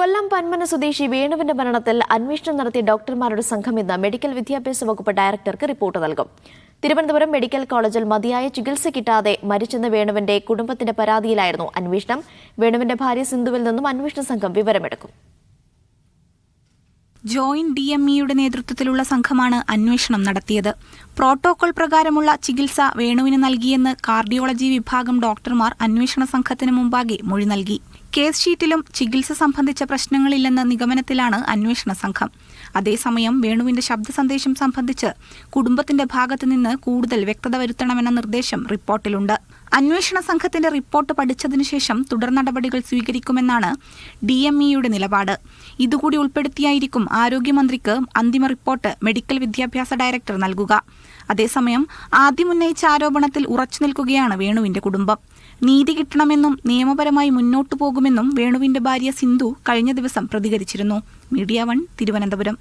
കൊല്ലം പന്മന സ്വദേശി വേണുവിന്റെ മരണത്തിൽ അന്വേഷണം നടത്തിയ ഡോക്ടർമാരുടെ സംഘം ഇന്ന് മെഡിക്കൽ വിദ്യാഭ്യാസ വകുപ്പ് ഡയറക്ടർക്ക് റിപ്പോർട്ട് നൽകും. തിരുവനന്തപുരം മെഡിക്കൽ കോളേജിൽ മതിയായ ചികിത്സ കിട്ടാതെ മരിച്ചെന്ന വേണുവിന്റെ കുടുംബത്തിന്റെ പരാതിയിലായിരുന്നു അന്വേഷണം. വേണുവിന്റെ ഭാര്യ സിന്ധുവിൽ നിന്നും അന്വേഷണ സംഘം വിവരമെടുക്കും. ജോയിന്റ് ഡി എം ഇയുടെ നേതൃത്വത്തിലുള്ള സംഘമാണ് അന്വേഷണം നടത്തിയത്. പ്രോട്ടോകോൾ പ്രകാരമുള്ള ചികിത്സ വേണുവിന് നൽകിയെന്ന് കാർഡിയോളജി വിഭാഗം ഡോക്ടർമാർ അന്വേഷണ സംഘത്തിന് മുമ്പാകെ മൊഴി നൽകി. കേസ് ഷീറ്റിലും ചികിത്സ സംബന്ധിച്ച പ്രശ്നങ്ങളില്ലെന്ന നിഗമനത്തിലാണ് അന്വേഷണ സംഘം. അതേസമയം വേണുവിന്റെ ശബ്ദ സന്ദേശം സംബന്ധിച്ച് കുടുംബത്തിന്റെ ഭാഗത്തുനിന്ന് കൂടുതൽ വ്യക്തത വരുത്തണമെന്ന നിർദ്ദേശം റിപ്പോർട്ടിലുണ്ട്. അന്വേഷണ സംഘത്തിന്റെ റിപ്പോർട്ട് പഠിച്ചതിനുശേഷം തുടർ നടപടികൾ സ്വീകരിക്കുമെന്നാണ് ഡി എം ഇയുടെ നിലപാട്. ഇതുകൂടി ഉൾപ്പെടുത്തിയായിരിക്കും ആരോഗ്യമന്ത്രിക്ക് അന്തിമ റിപ്പോർട്ട് മെഡിക്കൽ വിദ്യാഭ്യാസ ഡയറക്ടർ നൽകുക. അതേസമയം ആദ്യമുന്നയിച്ച ആരോപണത്തിൽ ഉറച്ചു നിൽക്കുകയാണ് വേണുവിന്റെ കുടുംബം. നീതി കിട്ടണമെന്നും നിയമപരമായി മുന്നോട്ടു പോകുമെന്നും വേണുവിന്റെ ഭാര്യ സിന്ധു കഴിഞ്ഞ ദിവസം പ്രതികരിച്ചിരുന്നു. Media one Thiruvananthapuram.